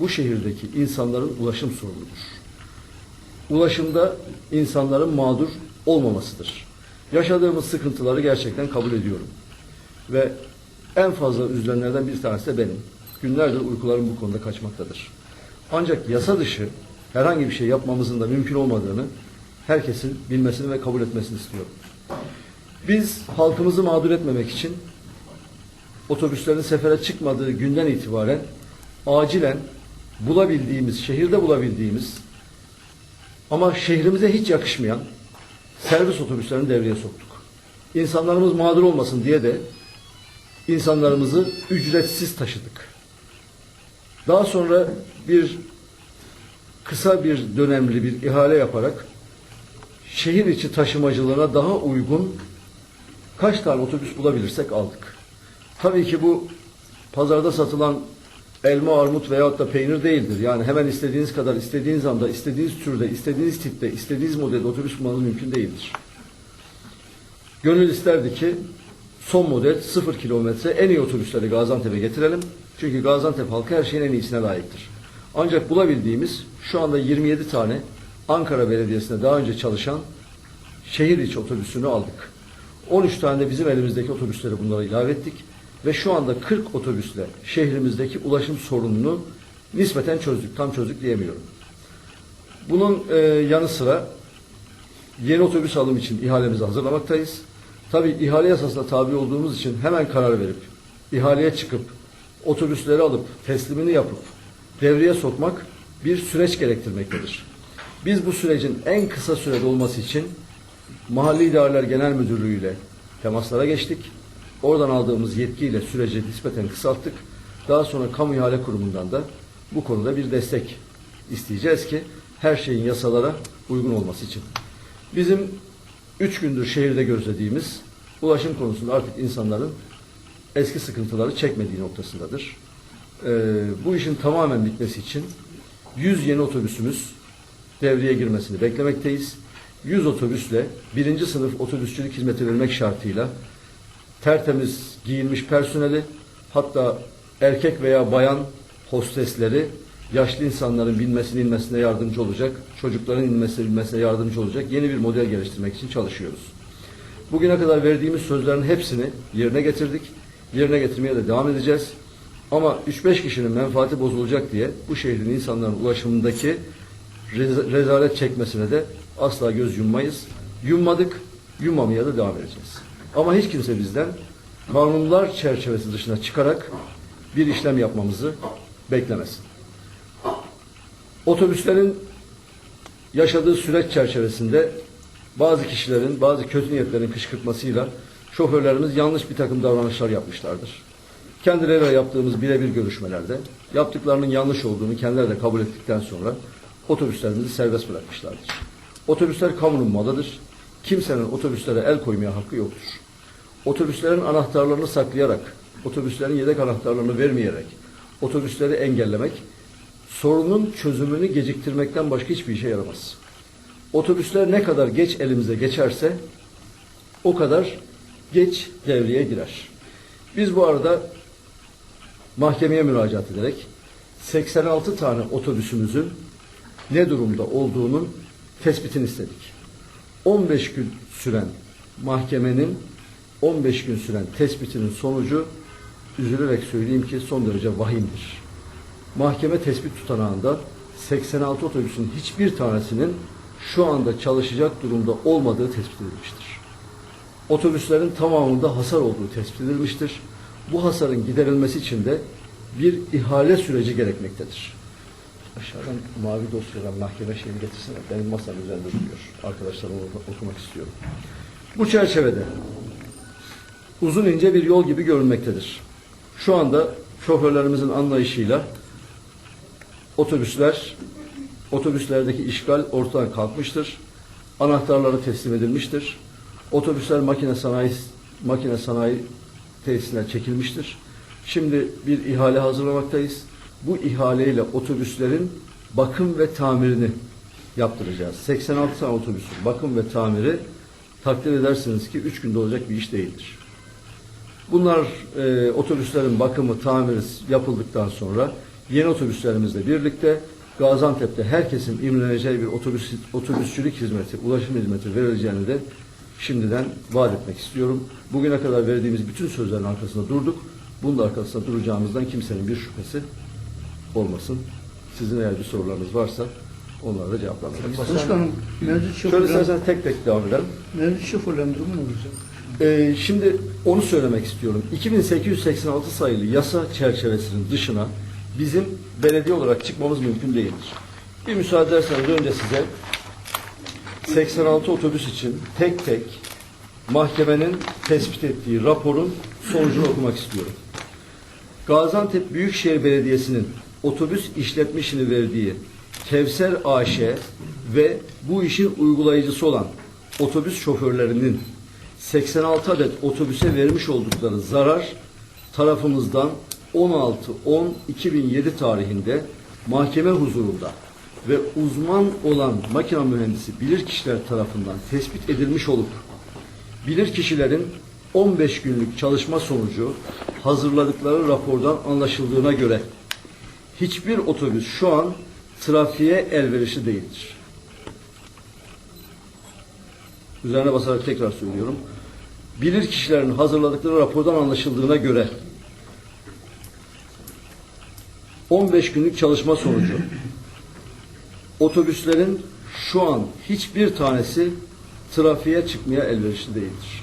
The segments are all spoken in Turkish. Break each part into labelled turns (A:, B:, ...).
A: bu şehirdeki insanların ulaşım sorunudur. Ulaşımda insanların mağdur olmamasıdır. Yaşadığımız sıkıntıları gerçekten kabul ediyorum. Ve en fazla üzülenlerden bir tanesi de benim. Günlerdir uykularım bu konuda kaçmaktadır. Ancak yasa dışı herhangi bir şey yapmamızın da mümkün olmadığını herkesin bilmesini ve kabul etmesini istiyorum. Biz halkımızı mağdur etmemek için otobüslerin sefere çıkmadığı günden itibaren acilen bulabildiğimiz, şehirde bulabildiğimiz ama şehrimize hiç yakışmayan servis otobüslerini devreye soktuk. İnsanlarımız mağdur olmasın diye de insanlarımızı ücretsiz taşıdık. Daha sonra bir kısa bir dönemli bir ihale yaparak şehir içi taşımacılığına daha uygun kaç tane otobüs bulabilirsek aldık. Tabii ki bu pazarda satılan elma, armut veyahut da peynir değildir. Yani hemen istediğiniz kadar, istediğiniz anda, istediğiniz türde, istediğiniz tipte, istediğiniz modelde otobüs bulmanız mümkün değildir. Gönül isterdi ki son model sıfır kilometre en iyi otobüsleri Gaziantep'e getirelim. Çünkü Gaziantep halkı her şeyin en iyisine layıktır. Ancak bulabildiğimiz şu anda 27 tane Ankara Belediyesi'nde daha önce çalışan şehir içi otobüsünü aldık. 13 tane de bizim elimizdeki otobüsleri bunlara ilave ettik. Ve şu anda 40 otobüsle şehrimizdeki ulaşım sorununu nispeten çözdük. Tam çözdük diyemiyorum. Bunun e, yanı sıra yeni otobüs alım için ihalemizi hazırlamaktayız. Tabi ihale yasasına tabi olduğumuz için hemen karar verip ihaleye çıkıp otobüsleri alıp teslimini yapıp devreye sokmak bir süreç gerektirmektedir. Biz bu sürecin en kısa sürede olması için Mahalli İdareler Genel Müdürlüğü ile temaslara geçtik. Oradan aldığımız yetkiyle süreci nispeten kısalttık. Daha sonra Kamu İhale Kurumu'ndan da bu konuda bir destek isteyeceğiz ki her şeyin yasalara uygun olması için. Bizim üç gündür şehirde gözlediğimiz ulaşım konusunda artık insanların eski sıkıntıları çekmediği noktasındadır. Ee, bu işin tamamen bitmesi için 100 yeni otobüsümüz devreye girmesini beklemekteyiz. 100 otobüsle birinci sınıf otobüsçülük hizmeti vermek şartıyla tertemiz giyinmiş personeli hatta erkek veya bayan hostesleri yaşlı insanların binmesine inmesine yardımcı olacak, çocukların inmesine inmesine yardımcı olacak yeni bir model geliştirmek için çalışıyoruz. Bugüne kadar verdiğimiz sözlerin hepsini yerine getirdik. Yerine getirmeye de devam edeceğiz. Ama 3-5 kişinin menfaati bozulacak diye bu şehrin insanların ulaşımındaki rez- rezalet çekmesine de asla göz yummayız. Yummadık, yummamaya da devam edeceğiz. Ama hiç kimse bizden kanunlar çerçevesi dışına çıkarak bir işlem yapmamızı beklemesin. Otobüslerin yaşadığı süreç çerçevesinde bazı kişilerin, bazı kötü niyetlerin kışkırtmasıyla şoförlerimiz yanlış bir takım davranışlar yapmışlardır. Kendileriyle yaptığımız birebir görüşmelerde yaptıklarının yanlış olduğunu kendileri de kabul ettikten sonra otobüslerimizi serbest bırakmışlardır. Otobüsler kamunun malıdır. Kimsenin otobüslere el koymaya hakkı yoktur. Otobüslerin anahtarlarını saklayarak, otobüslerin yedek anahtarlarını vermeyerek, otobüsleri engellemek sorunun çözümünü geciktirmekten başka hiçbir işe yaramaz. Otobüsler ne kadar geç elimize geçerse o kadar geç devreye girer. Biz bu arada mahkemeye müracaat ederek 86 tane otobüsümüzün ne durumda olduğunun tespitini istedik. 15 gün süren mahkemenin 15 gün süren tespitinin sonucu üzülerek söyleyeyim ki son derece vahimdir. Mahkeme tespit tutanağında 86 otobüsün hiçbir tanesinin şu anda çalışacak durumda olmadığı tespit edilmiştir. Otobüslerin tamamında hasar olduğu tespit edilmiştir. Bu hasarın giderilmesi için de bir ihale süreci gerekmektedir. Aşağıdan mavi dosyadan mahkeme şeyini getirsene. Benim masamın üzerinde duruyor. Arkadaşlar onu okumak istiyorum. Bu çerçevede uzun ince bir yol gibi görünmektedir. Şu anda şoförlerimizin anlayışıyla otobüsler, otobüslerdeki işgal ortadan kalkmıştır. Anahtarları teslim edilmiştir. Otobüsler makine sanayi makine sanayi tesisine çekilmiştir. Şimdi bir ihale hazırlamaktayız. Bu ihaleyle otobüslerin bakım ve tamirini yaptıracağız. 86 tane otobüsün bakım ve tamiri takdir edersiniz ki 3 günde olacak bir iş değildir. Bunlar e, otobüslerin bakımı, tamiri yapıldıktan sonra yeni otobüslerimizle birlikte Gaziantep'te herkesin imreneceği bir otobüs otobüsçülük hizmeti, ulaşım hizmeti verileceğini de şimdiden vaat etmek istiyorum. Bugüne kadar verdiğimiz bütün sözlerin arkasında durduk. Bunun da arkasında duracağımızdan kimsenin bir şüphesi olmasın. Sizin eğer bir sorularınız varsa onlara da cevaplandırmak istiyorum.
B: Başkanım mevcut
A: Şöyle
B: şoförler,
A: isterseniz tek tek devam edelim.
B: mevcut şoförlerin durumu ne olacak?
A: Ee, şimdi onu söylemek istiyorum. 2886 sayılı yasa çerçevesinin dışına bizim belediye olarak çıkmamız mümkün değildir. Bir müsaade ederseniz önce size 86 otobüs için tek tek mahkemenin tespit ettiği raporun sonucunu okumak istiyorum. Gaziantep Büyükşehir Belediyesi'nin otobüs işletmişini verdiği Kevser AŞ ve bu işin uygulayıcısı olan otobüs şoförlerinin 86 adet otobüse vermiş oldukları zarar tarafımızdan 16-10-2007 tarihinde mahkeme huzurunda ve uzman olan makine mühendisi bilirkişiler tarafından tespit edilmiş olup bilirkişilerin 15 günlük çalışma sonucu hazırladıkları rapordan anlaşıldığına göre hiçbir otobüs şu an trafiğe elverişli değildir. Üzerine basarak tekrar söylüyorum. Bilir kişilerin hazırladıkları rapordan anlaşıldığına göre 15 günlük çalışma sonucu otobüslerin şu an hiçbir tanesi trafiğe çıkmaya elverişli değildir.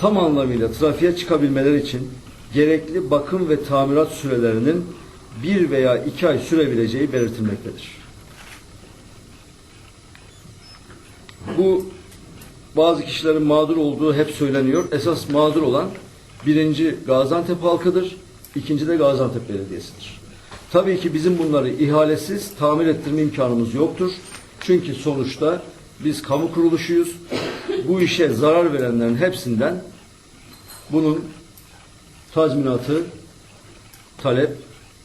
A: Tam anlamıyla trafiğe çıkabilmeleri için gerekli bakım ve tamirat sürelerinin bir veya iki ay sürebileceği belirtilmektedir. Bu bazı kişilerin mağdur olduğu hep söyleniyor. Esas mağdur olan birinci Gaziantep halkıdır, ikinci de Gaziantep Belediyesi'dir. Tabii ki bizim bunları ihalesiz tamir ettirme imkanımız yoktur. Çünkü sonuçta biz kamu kuruluşuyuz. Bu işe zarar verenlerin hepsinden bunun tazminatı talep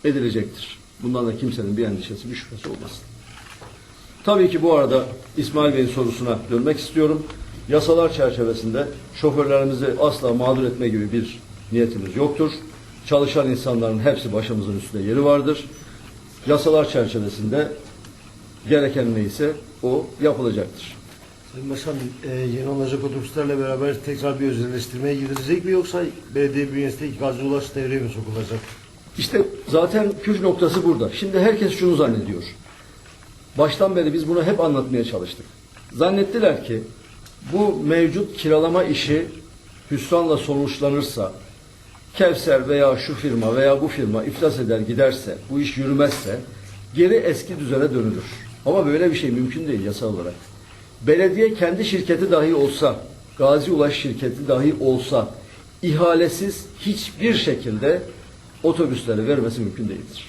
A: edilecektir. Bundan da kimsenin bir endişesi, bir şüphesi olmasın. Tabii ki bu arada İsmail Bey'in sorusuna dönmek istiyorum. Yasalar çerçevesinde şoförlerimizi asla mağdur etme gibi bir niyetimiz yoktur. Çalışan insanların hepsi başımızın üstünde yeri vardır. Yasalar çerçevesinde gereken neyse o yapılacaktır.
C: Sayın Başkanım, e, yeni olacak otobüslerle beraber tekrar bir özelleştirmeye gidilecek mi yoksa belediye bünyesindeki gazi ulaş devreye mi sokulacak?
A: İşte zaten püf noktası burada. Şimdi herkes şunu zannediyor. Baştan beri biz bunu hep anlatmaya çalıştık. Zannettiler ki bu mevcut kiralama işi hüsranla sonuçlanırsa Kevser veya şu firma veya bu firma iflas eder giderse, bu iş yürümezse geri eski düzene dönülür. Ama böyle bir şey mümkün değil yasal olarak. Belediye kendi şirketi dahi olsa, Gazi Ulaş şirketi dahi olsa ihalesiz hiçbir şekilde otobüsleri vermesi mümkün değildir.